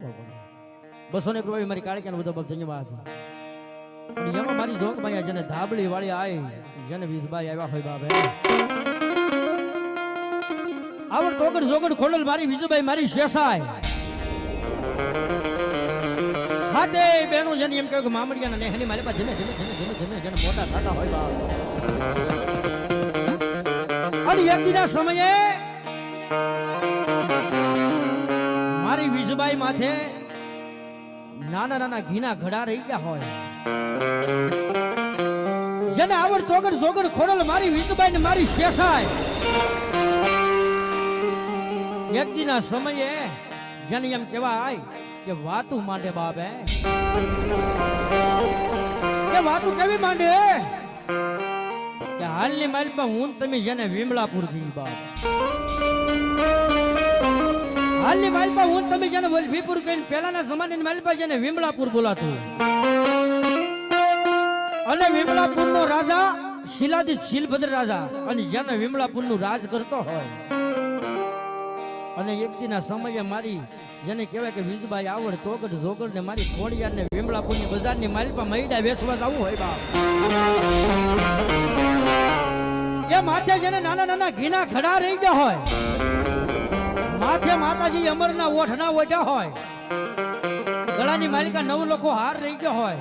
બસો ને રૂપિયા મારી કાળિકાનો બધો ધન્યવાદ. એમાં મારી જોગભાઈ જેને ધાબળી વાળી આવી જેને વીસભાઈ આવ્યા હોય બાબે આવડ કોગડ જોગડ ખોડલ મારી, વીજુભાઈ મારી શેષાય. હાથે બેનો જેને એમ કહ્યું કે મામડિયાના નેહની મારી પાસે ધીમે ધીમે ધીમે ધીમે જેને મોટા થતા હોય બાપ. અને વ્યક્તિના સમયે મારી માથે નાના નાના ઘીના ઘડા રહી ગયા હોય. જેને આવડ તોગડ જોગડ ખોડલ મારી વીજબાઈ ને મારી શેષાય વ્યક્તિના સમયે જેને એમ કહેવાય કે વાતું માંડે બાબે. કે વાતું કેવી માંડે? કે હાલની માઇલમાં હું તમે જેને વિમલાપુર દી બાપ હાલની માલપા હું તમે જેને વલભીપુર કહીને પહેલાના જમાનાની માલપા જેને વિમળાપુર બોલાતું અને વિમળાપુર નો રાજા શિલાદિત શીલભદ્ર રાજા અને જેને વિમળાપુરનું રાજ કરતો હોય. અને એક દીના સમયે મારી, જેને કહેવાય કે વીજબાઈ આવડ ચોકડ જોગડ ને મારી ખોડિયાર ને વિમળાપુરની બજારની માલપા મૈડા વેચવા જવું હોય બાપ. એ માથે જેને નાના નાના ઘીના ઘડા રહી ગયા હોય. માથે માતાજી અમરના ઓઠના ઓઢ્યા હોય. ગળાની માલિકા નવ લોકો હાર રહી ગયો હોય.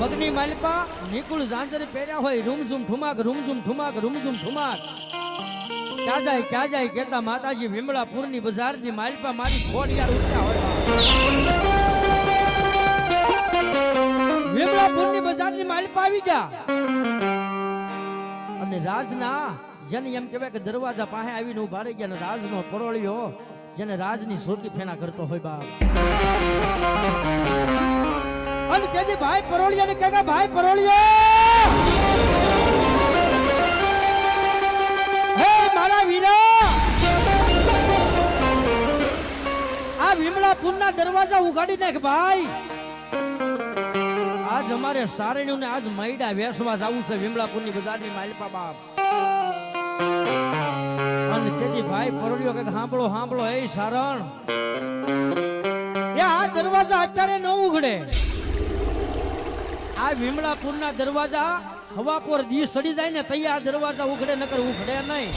પગની માલિકા નિકુળ ઝાંઝર પહેર્યા હોય. રૂમઝુમ ઠુમાક રૂમઝુમ ઠુમાક રૂમઝુમ ઠુમાક. ક્યાં જાય ક્યાં જાય કેતા માતાજી વિમળાપુરની બજારની માલિકા મારી ખોડિયાર ઉઠ્યા હોય. વિમળાપુરની બજારની માલિકા આવી ગયા. રાજના જેને એમ કહેવાય કે દરવાજા પાસે આવીને ઊભા રહી ગયા રાજનો પરોળિયો જેને રાજની સોટી ફેના કરતો હોય બાપ. અને કેદી ભાઈ પરોળિયાને કહેગા ભાઈ પરોળિયો! હે મારા વીરા! આ વિમળાપુરના દરવાજા ઉગાડી નાખ ભાઈ. આજ અમારે સારણ્યું આજ મૈડા વેસવા જવું છે વિમલાપુરની બજારની માલપા બાપ. અને તેથી ભાઈ પરોળ્યો કે સાંભળો સાંભળો, એ સારણ. આ દરવાજા અત્યારે ન ઉઘડે. આ વિમલાપુરના દરવાજા હવા પર દી સડી જાય ને તૈયાર આ દરવાજા ઉઘડે, નકર ઉઘડે નહીં.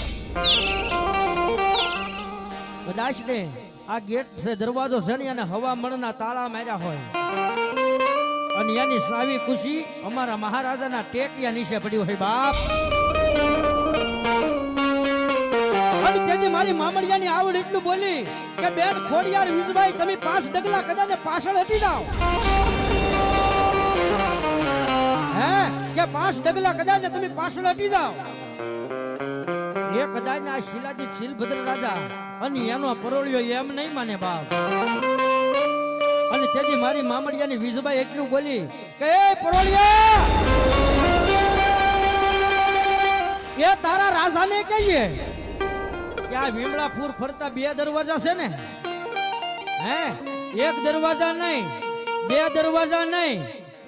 કદાચ ને આ ગેટ છે, દરવાજો છે ને, અને હવા મણના તાળા માર્યા હોય. અને એની સાવી ખુશી અમારા મહારાજાના ટેટિયા નીચે પડ્યું હોય બાપ. અને તેથી મારી મામડિયાની આવડ એટલું બોલી કે બેન ખોડિયાર વિજભાઈ, તમે પાંચ ડગલા કદાચ પાછળ હટી જાઓ. હે? કે પાંચ ડગલા કદાચ તમે પાછળ હટી જાઓ. એ કદાચ આ શિલાજી શીલભદ્ર રાજા અને એનો પરોળિયો એમ નહીં માને બાપ. અને તેથી મારી મામડિયાની વીજબાઈ એટલું બોલી કે, એ એ તારા રાજાને કહીએ કે આ વિમળાપુર ફરતા બે દરવાજા છે ને? હે? એક દરવાજા નહીં, બે દરવાજા નહીં,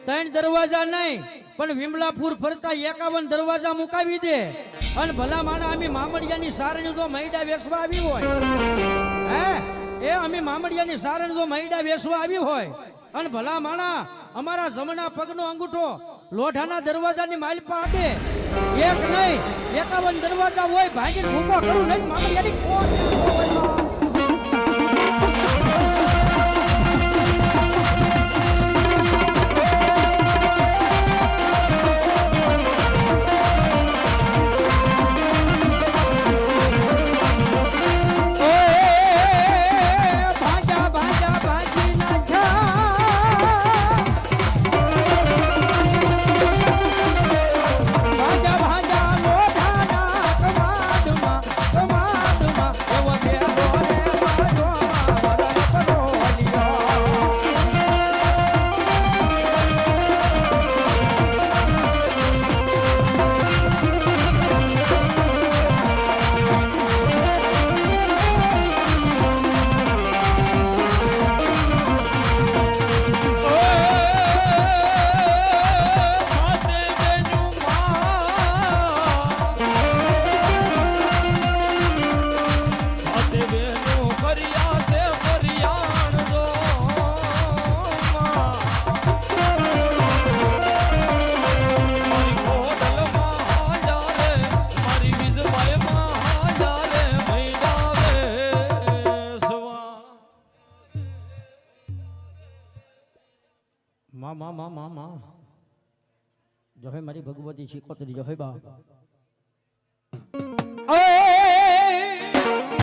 ત્રણ દરવાજા નહીં, પણ વિમલાપુર ફરતા એકાવન દરવાજા મુકાવી દે. અને ભલા માણા અમે મામડિયાની સારણી જો મૈડા વેચવા આવી હોય, હે? એ અમે મામડિયાની સારણ જો મૈડા વેચવા આવી હોય, અને ભલા માણા અમારા જમણા પગનો અંગૂઠો લોઢાના દરવાજાની માલપા આપે. એક નહીં, એકાવન દરવાજા હોય, ભાગીને ભૂકો કરું નહીં, મામડિયાની કોટ મા માં માં માં માં. જો હે મારી ભગવતી શીખોતરી જો હે બા.